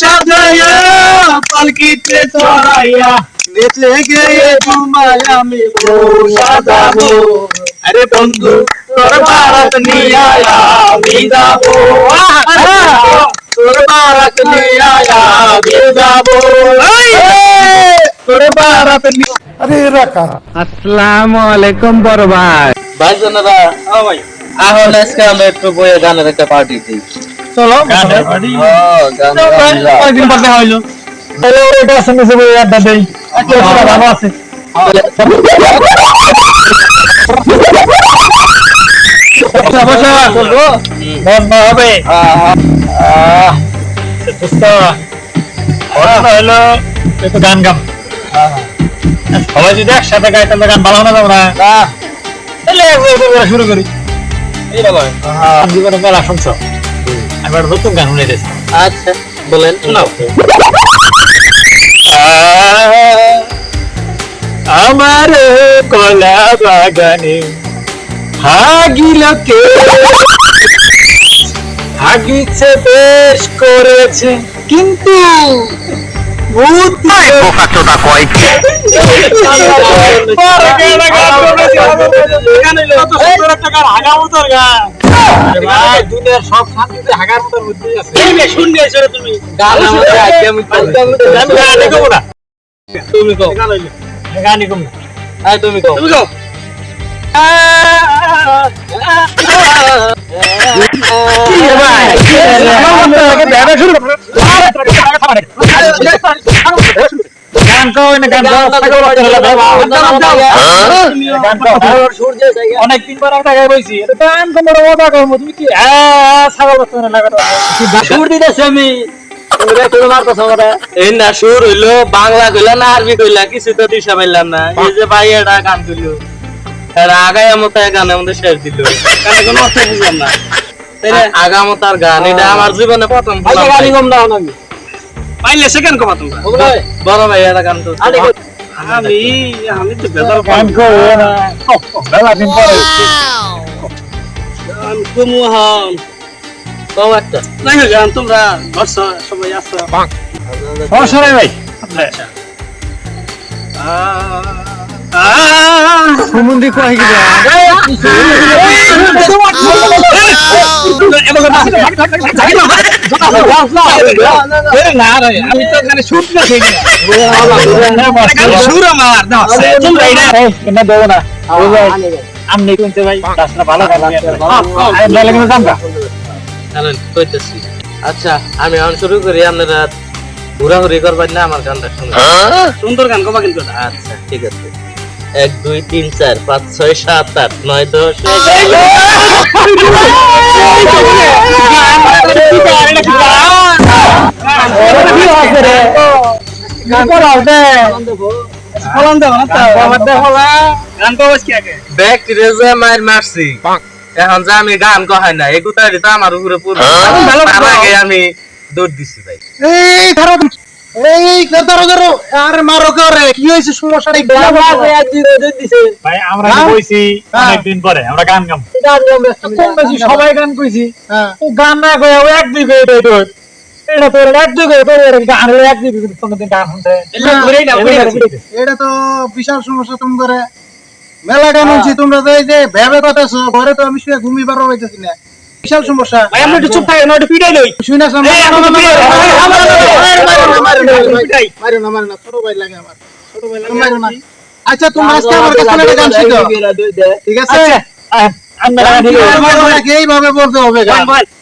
সাজাইয়া পালকিতে চড়াইয়া। নেচে গিয়ে তোমায় আমি বউ সাজাবো। আরে বন্ধু তোর বারাত নিয়ে তোর তোর আরে আসসালামু আলাইকুম বড় ভাই। ভাই জানারা ভাই। এখন আজকে আমরা একটু বইয়ে গানের একটা পার্টি দিই। চলো গান কয়েকদিন পর দেখা হইল। তাহলে ওটা আছে নিচে বই আড্ডা দেই। আচ্ছা ভালো আছে। বসা বসা। বস না হবে। আহ সুস্থ পড়াশোনা হলো একটু গান গাম সবাই যদি একসাথে গাই তাহলে গান ভালো না যাব না। তাহলে শুরু করি। এই বাবা জীবনে মেলা শুনছ। একটা নতুন গান শুনে দিয়েছি আচ্ছা বলেন শোনাও আমার কলা বাগানে হাগিলকে হাগিছে বেশ করেছে কিন্তু সব গান কমু তুমি কও গানই কমু না আয় তুমি কও তুমি কও গান গান পর একটা বইছি। এটা গান তুমি কি? ছাগল লাগাতো সুর দিতেছি আমি? এই না হইল বাংলা কইলা না আরবি কইলা কিছু তো দিশা পাইলাম না। এই যে ভাই এটা গান কইলো। আগায় মতো গানের মধ্যে শেষ দিল। কানে কোনো অর্থ বুঝলাম না আগামতার গান। এটা আমার জীবনে প্রথম পাইলে সেকেন্ড কবা তোমরা বড় ভাই এটা গান তো আমি আমি তো বেজার গান কও না বেলা দিন পরে কও একটা নাই গান তোমরা বর্ষ সবাই আসো নাই ভাই সুমন্দি আমি কোনতে ভাই রাস্তা ভালো কইতেছি আচ্ছা আমি এখন শুরু করি আপনারা ঘোরাঘুরি করবেন না আমার গানটা শুনে সুন্দর গান কবা কিন্তু আচ্ছা ঠিক আছে এক দুই তিন চার পাঁচ ছয় সাত আট নয় দশ ব্যাগ রেজে মার মারছি। এখন যে আমি গান কহাই না এগুতা তো আমার উপরে পুরো। তার আগে আমি দৌড় দিছি ভাই। এই ধরো। এই ধরো ধরো। আরে মারো করে কি হয়েছে? সমস্যাটা ভাই আমরা কি কইছি অনেকদিন পরে আমরা গান গাম। কম বেশি সবাই গান কইছি। গান না কই ও এক দুই কই তো এটা তোর এক দুই কই তোর গান এক দুই কই কোনদিন গান শুনতে এটা তো বিশাল সমস্যা তুমি করে মেলা গান হচ্ছে তোমরা তো এই যে ভেবে কথাছো ঘরে তো আমি শুয়ে ঘুমিয়ে পারো হইতেছি না বিশাল সমস্যা আমরা একটু চুপ থাকে না একটু পিটাই লই শুই না সামনে এই, আমার পিটাই লই। পিটাই। মারো না মারো না ছোট ভাই লাগে আমার ছোট ভাই লাগে মারো না আচ্ছা তোমরা আজকে আমার কাছে গান শিখো ঠিক আছে আচ্ছা আমরা এইভাবে বলতে হবে গান আচ্ছা,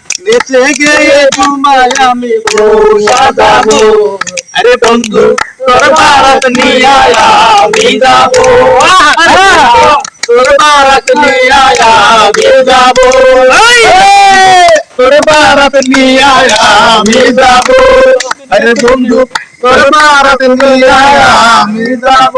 নেচে গিয়ে তোমায় আমি বউ সাজাবো। আরে বন্ধু তোর বারাত নিয়ে আমি যাব। তোর বারাত নিয়ে আমি যাব। তোর বারাত নিয়ে আমি যাব। আরে বন্ধু তোর বারাত নিয়ে আমি যাব।